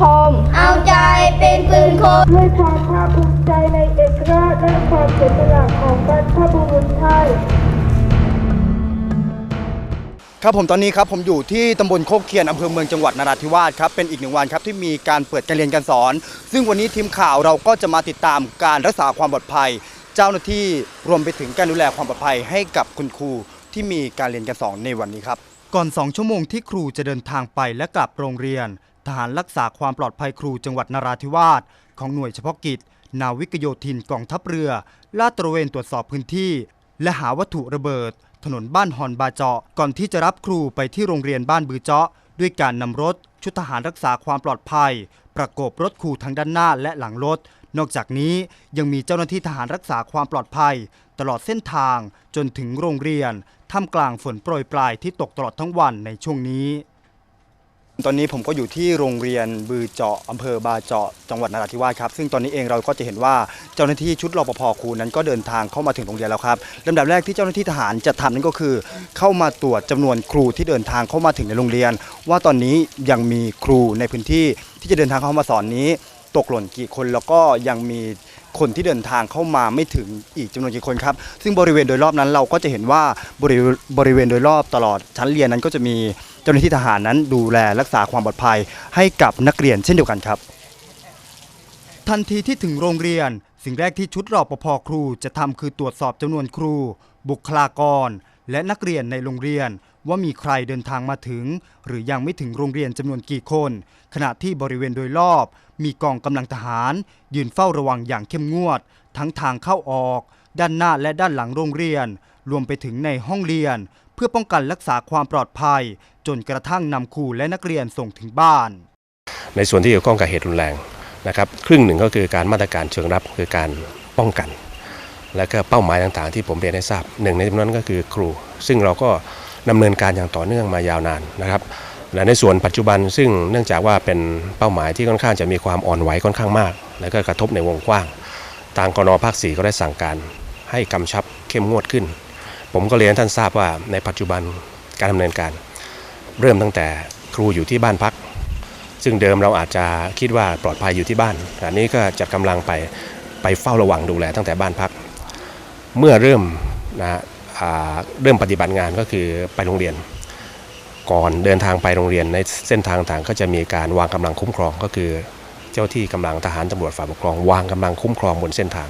คม เอาใจเป็นปืนคมด้วยความภาคภูมิใจในเอกราชและความเสียสละของบรรพบุรุษไทยครับผมตอนนี้ครับผมอยู่ที่ตำบลโคกเคียนอำเภอเมืองจังหวัดนราธิวาสครับเป็นอีกหนึ่งวันครับที่มีการเปิดการเรียนการสอน ซึ่งวันนี้ทีมข่าวเราก็จะมาติดตามการรักษาความปลอดภัย เจ้าหน้าที่รวมไปถึงการดูแลความปลอดภัยให้กับคุณครูที่มีการเรียนการสอนในวันนี้ครับ ก่อน 2 ชั่วโมงที่ครูจะเดินทางไปและกลับโรงเรียน ทหารรักษาความปลอดภัยครูจังหวัดนราธิวาสของหน่วยเฉพาะกิจ นาวิกโยธินกองทัพเรือ ลาดตระเวนตรวจสอบพื้นที่ และหาวัตถุระเบิด ถนนบ้านฮอนบาเจาะ ก่อนที่จะรับครูไปที่โรงเรียนบ้านบือเจาะ ด้วยการนำรถ ชุดทหารรักษาความปลอดภัย ประกบรถครูทั้งด้านหน้าและหลังรถ นอกจากนี้ยังมีเจ้าหน้าที่ทหารรักษาความปลอดภัย ตลอดเส้นทางจนถึงโรงเรียนท่ามกลางฝนโปรยปลายที่ตกตลอดทั้งวันในช่วงนี้ ตอนนี้ผมก็อยู่ที่โรงเรียนบือเจาะอำเภอบาเจาะจังหวัดนราธิวาสครับ ซึ่งตอนนี้เองเราก็จะเห็นว่าเจ้าหน้าที่ชุดรปภครูนั้นก็เดินทางเข้ามาถึงโรงเรียนแล้วครับลำดับแรกที่เจ้าหน้าที่ทหารจะทำนั่นก็คือ เข้ามาตรวจจำนวนครูที่เดินทางเข้ามาถึงในโรงเรียน ว่าตอนนี้ยังมีครูในพื้นที่ที่จะเดินทางเข้ามาสอนนี้ ตกหล่นกี่คนแล้วก็ยังมีคนที่เดินทางเข้ามาไม่ถึงอีกจำนวนกี่คนครับ ซึ่งบริเวณโดยรอบนั้นเราก็จะเห็นว่าบริบริเวณโดยรอบตลอดชั้นเรียนนั้นก็จะมี เจ้าหน้าที่ทหารนั้นดูแลรักษาความปลอดภัยให้กับนักเรียนเช่นเดียวกันครับ ทันทีที่ถึงโรงเรียน สิ่งแรกที่ชุดรอปภครูจะทำคือตรวจสอบจำนวนครู บุคลากร และนักเรียนในโรงเรียนว่ามีใครเดินทางมาถึง หรือยังไม่ถึงโรงเรียนจำนวนกี่คน ขณะที่บริเวณโดยรอบ มีกองกำลังทหาร ยืนเฝ้าระวังอย่างเข้มงวด ทั้งทางเข้าออก ด้านหน้าและด้านหลังโรงเรียน รวมไปถึงในห้องเรียน เพื่อป้องกันรักษาความปลอดภัย นกระทั่งนำครูและนักเรียนส่งถึงบ้าน ในส่วนที่เกี่ยวข้องกับเหตุรุนแรงนะครับครึ่งหนึ่งก็คือการมาตรการเชิงรับคือการป้องกัน และก็เป้าหมายต่างๆ ที่ผมเรียนให้ทราบหนึ่งในจำนวนนั้นก็คือครู ซึ่งเราก็ดำเนินการอย่างต่อเนื่องมายาวนานนะครับและในส่วนปัจจุบันซึ่งเนื่องจากว่าเป็นเป้าหมายที่ค่อนข้างจะมีความอ่อนไหวค่อนข้างมาก และก็กระทบในวงกว้างทางกนภาค4ก็ได้สั่งการให้กำชับเข้มงวดขึ้น ผมก็เรียนท่านทราบว่าในปัจจุบันการดำเนินการ เริ่มตั้งแต่ครูอยู่ที่บ้านพัก ซึ่งเดิมเราอาจจะคิดว่าปลอดภัยอยู่ที่บ้านอันนี้ก็จัดกำลังไปไปเฝ้าระวังดูแลตั้งแต่บ้านพัก เมื่อเริ่มนะฮะเริ่มปฏิบัติงานก็คือไปโรงเรียน ก่อนเดินทางไปโรงเรียนในเส้นทางต่างก็จะมีการวางกำลังคุ้มครองก็คือเจ้าที่กำลังทหารตำรวจฝ่ายปกครอง วางกำลังคุ้มครองบนเส้นทาง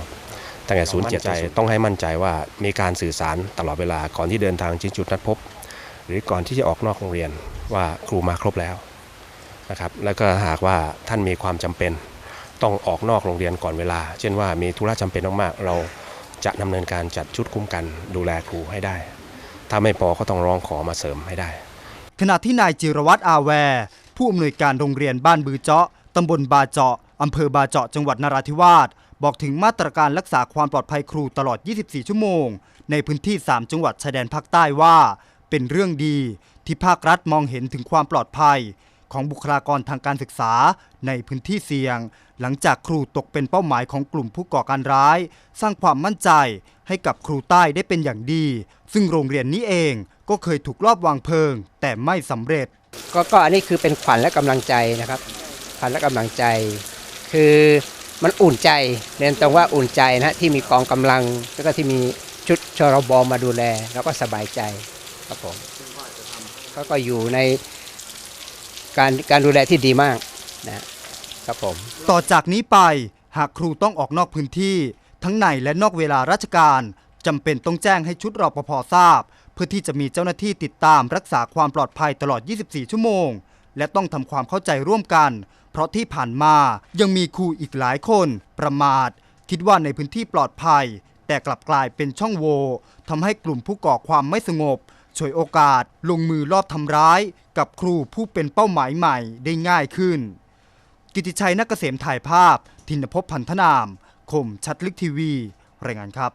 ตั้งแต่ศูนย์เจ็ดใจต้องให้มั่นใจว่ามีการสื่อสารตลอดเวลาก่อนที่เดินทางชี้จุดนัดพบ หรือก่อนที่จะออกนอกโรงเรียนว่าครูมาครบแล้วนะครับแล้วก็หากว่าท่านมีความจำเป็นต้องออกนอกโรงเรียนก่อนเวลา เช่นว่ามีธุระจำเป็นมากๆเราจะดำเนินการจัดชุดคุ้มกันดูแลครูให้ได้ ถ้าไม่พอก็ต้องร้องขอมาเสริมให้ได้ ขณะที่นายจิรวัตรอาแวร์ ผู้อำนวยการโรงเรียนบ้านบือเจาะตำบลบาเจาะอำเภอบาเจาะจังหวัดนราธิวาสบอกถึงมาตรการรักษาความปลอดภัยครูตลอด 24 ชั่วโมง ในพื้นที่ 3 จังหวัดชายแดนภาคใต้ว่า เป็นเรื่องดีที่ภาครัฐมองเห็นถึงความปลอดภัย ของบุคลากรทางการศึกษาในพื้นที่เสี่ยง หลังจากครูตกเป็นเป้าหมายของกลุ่มผู้ก่อการร้าย สร้างความมั่นใจให้กับครูใต้ได้เป็นอย่างดี ซึ่งโรงเรียนนี้เองก็เคยถูกลอบวางเพลิง แต่ไม่สำเร็จก็ก็อันนี้คือเป็นขวัญและกำลังใจนะครับขวัญและกำลังใจ คือมันอุ่นใจเรียนตรงว่าอุ่นใจนะที่มีกองกำลังแล้วก็ที่มีชุดชรบมาดูแล แล้วก็สบายใจ ครับผมก็ก็อยู่ในการการดูแลที่ดีมากนะครับผม ต่อจากนี้ไปหากครูต้องออกนอกพื้นที่ ทั้งในและนอกเวลาราชการจำเป็นต้องแจ้งให้ชุดรปภทราบ เพื่อที่จะมีเจ้าหน้าที่ติดตามรักษาความปลอดภัยตลอด 24 ชั่วโมง และต้องทำความเข้าใจร่วมกัน เพราะที่ผ่านมายังมีครูอีกหลายคน ประมาท คิดว่าในพื้นที่ปลอดภัย แต่กลับกลายเป็นช่องโหว่ทำให้กลุ่มผู้ก่อความไม่สงบ ฉวยโอกาสลงมือลอบทำร้ายกับครูผู้เป็นเป้าหมายใหม่ได้ง่ายขึ้น กิติชัยนักเกษมถ่ายภาพ ทินภพพันธนาม คมชัดลึกทีวี รายงานครับ